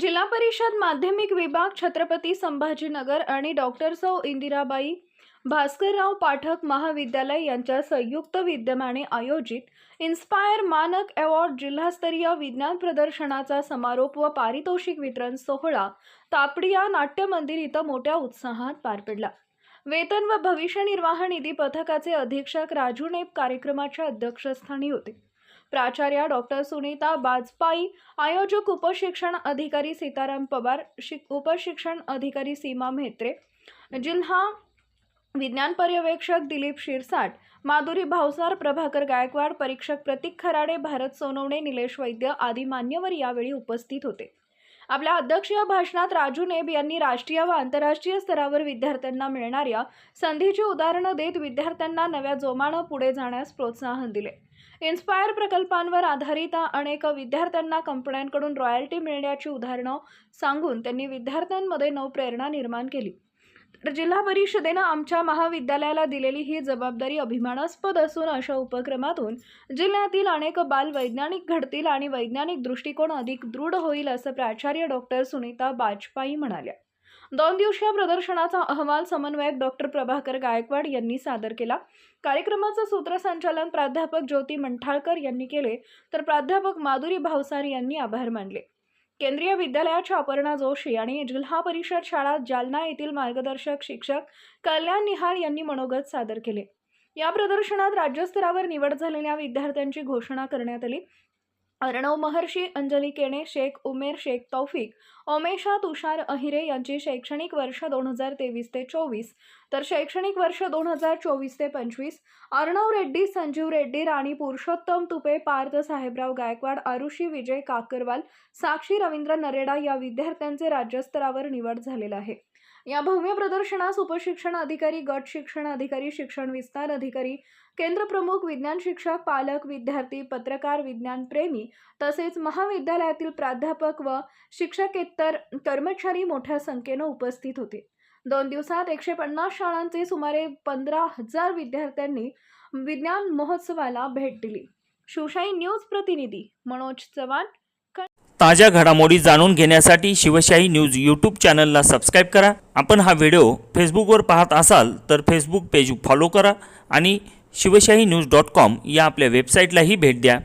जिल्हा परिषद माध्यमिक विभाग छत्रपती संभाजीनगर आणि डॉक्टर सौ इंदिराबाई भास्करराव पाठक महाविद्यालय यांच्या संयुक्त विद्यमाने आयोजित इन्स्पायर मानक अवॉर्ड जिल्हास्तरीय विज्ञान प्रदर्शनाचा समारोप व पारितोषिक वितरण सोहळा तापडिया नाट्य मंदिर इथं मोठ्या उत्साहात पार पडला. वेतन व भविष्य निर्वाह निधी पथकाचे अधीक्षक राजू नेप कार्यक्रमाच्या अध्यक्षस्थानी होते. प्राचार्या डॉक्टर सुनीता बाजपाई आयोजक उपशिक्षण अधिकारी सीताराम पवार शिक उपशिक्षण अधिकारी सीमा म्हेत्रे जिल्हा विज्ञान पर्यवेक्षक दिलीप शिरसाट माधुरी भावसार प्रभाकर गायकवाड परीक्षक प्रतीक खराडे भारत सोनवणे निलेश वैद्य आदी मान्यवर यावेळी उपस्थित होते. आपल्या अध्यक्षीय भाषणात राजू नेब यांनी राष्ट्रीय व आंतरराष्ट्रीय स्तरावर विद्यार्थ्यांना मिळणाऱ्या संधीची उदाहरणं देत विद्यार्थ्यांना नव्या जोमानं पुढे जाण्यास प्रोत्साहन दिले. इन्स्पायर प्रकल्पांवर आधारित अनेक विद्यार्थ्यांना कंपन्यांकडून रॉयल्टी मिळण्याची उदाहरणं सांगून त्यांनी विद्यार्थ्यांमध्ये नवप्रेरणा निर्माण केली. तर जिल्हा परिषदेनं आमच्या महाविद्यालयाला दिलेली ही जबाबदारी अभिमानास्पद असून अशा उपक्रमातून जिल्ह्यातील अनेक बाल वैज्ञानिक घडतील आणि वैज्ञानिक दृष्टिकोन अधिक दृढ होईल असं प्राचार्य डॉक्टर सुनीता बाजपाई म्हणाल्या. दोन दिवसीय प्रदर्शनाचा अहवाल समन्वयक डॉक्टर प्रभाकर गायकवाड यांनी सादर केला. कार्यक्रमाचं सूत्रसंचालन प्राध्यापक ज्योती मंठाळकर यांनी केले. तर प्राध्यापक माधुरी भावसार यांनी आभार मानले. केंद्रीय विद्यालयाच्या अपर्णा जोशी आणि जिल्हा परिषद शाळा जालना येथील मार्गदर्शक शिक्षक कल्याण निहाळ यांनी मनोगत सादर केले. या प्रदर्शनात राज्यस्तरावर निवड झालेल्या विद्यार्थ्यांची घोषणा करण्यात आली. अर्णव महर्षी अंजली केणे शेख उमेर शेख तौफिक ओमेशा तुषार अहिरे यांची शैक्षणिक वर्ष दोन हजार तेवीस ते चोवीस तर शैक्षणिक वर्ष दोन हजार चोवीस ते पंचवीस. अर्णव रेड्डी संजीव रेड्डी राणी पुरुषोत्तम तुपे पार्थ साहेबराव गायकवाड आरुषी विजय काकरवाल साक्षी रवींद्र नरेडा या विद्यार्थ्यांचे राज्यस्तरावर निवड झालेला आहे. या भव्य प्रदर्शनास उपशिक्षण अधिकारी गट शिक्षण अधिकारी शिक्षण विस्तार अधिकारी केंद्र प्रमुख विज्ञान शिक्षक पालक विद्यार्थी पत्रकार विज्ञान प्रेमी तसेच महाविद्यालयातील प्राध्यापक व शिक्षकेतर कर्मचारी मोठ्या संख्येनं उपस्थित होते. दोन दिवसात एकशे पन्नास शाळांचे सुमारे पंधरा हजार विद्यार्थ्यांनी विज्ञान महोत्सवाला भेट दिली. शिवशाही न्यूज प्रतिनिधी मनोज चव्हाण ताज्या घडामोडी जाणून घेण्यासाठी शिवशाही न्यूज यूट्यूब चॅनलला सबस्क्राईब करा. आपण हा व्हिडिओ फेसबुकवर पाहत असाल तर फेसबुक पेज फॉलो करा आणि शिवशाही न्यूज डॉट कॉम या आपल्या वेबसाईटलाही भेट द्या.